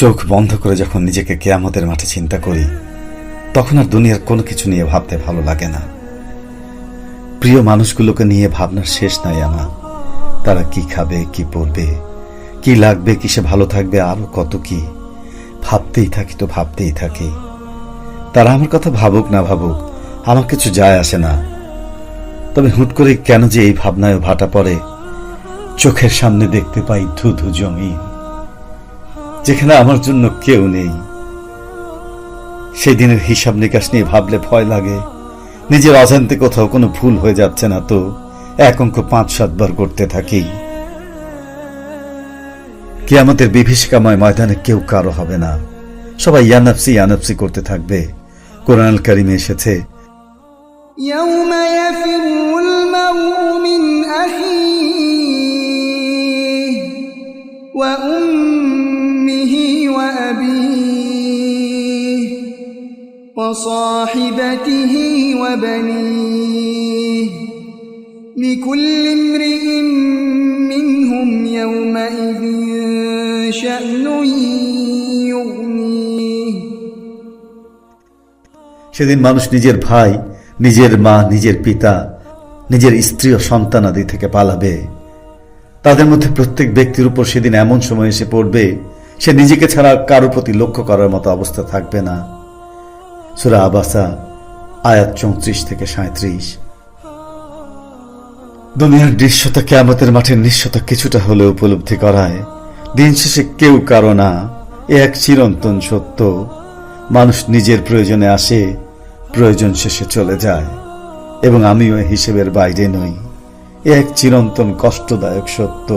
চোখ বন্ধ করে যখন নিজেকে কেয়ামতের মাঠে চিন্তা করি, তখন আর দুনিয়ার কোনো কিছু নিয়ে ভাবতে ভালো লাগে না। প্রিয় মানুষগুলোকে নিয়ে ভাবনার শেষ নাই আমার। তারা কি খাবে, কি পরবে কি লাগবে, কিসে ভালো থাকবে, আরও কত কি? ভাবতেই থাকি তো ভাবতেই থাকি। তারা আমার কথা ভাবুক না ভাবুক, আমার কিছু যায় আসে না। তবে হুট করে কেন যে এই ভাবনায় ভাটা পড়ে, চোখের সামনে দেখতে পাই ধুধু জমি যেখানে আমার জন্য কেউ নেই সেই দিনের হিসাব নিকাশ নিয়ে ভাবলে ভয় লাগে নিজের অজান্তে কোথাও কোনো ভুল হয়ে যাচ্ছে না তো এক অঙ্ক পাঁচ সাতবার করতে থাকি কি আমাদের বিভীষিকাময় ময়দানে কেউ কারো হবে না সবাই ইয়ানাপসি ইয়ানাপসি করতে থাকবে কোরআন কারিমে এসেছে يوم يفر المرء من أخيه وأمه وصاحبته وبنيه لكل امرئ منهم يومئذ شأن يغنيه সেদিন মানুষ নিজের ভাই নিজের মা নিজের পিতা নিজের স্ত্রী ও সন্তান আদি থেকে পালাবে তাদের মধ্যে প্রত্যেক ব্যক্তির উপর সেদিন এমন সময় এসে পড়বে সে নিজেকে ছাড়া কারো প্রতি লক্ষ্য করার মতো অবস্থা থাকবে না সুরা আবাসা, আয়াত চৌত্রিশ থেকে সাঁত্রিশ। দুনিয়ার দৃশ্যতা কেয়ামতের মাঠের নিঃস্বতা কিছুটা হলে উপলব্ধি করায়, দিন শেষে কেউ কারও না, এ এক চিরন্তন সত্য। মানুষ নিজের প্রয়োজনে আসে, প্রয়োজন শেষে চলে যায়, এবং আমিও হিসেবের বাইরে নই। এ এক চিরন্তন কষ্টদায়ক সত্য।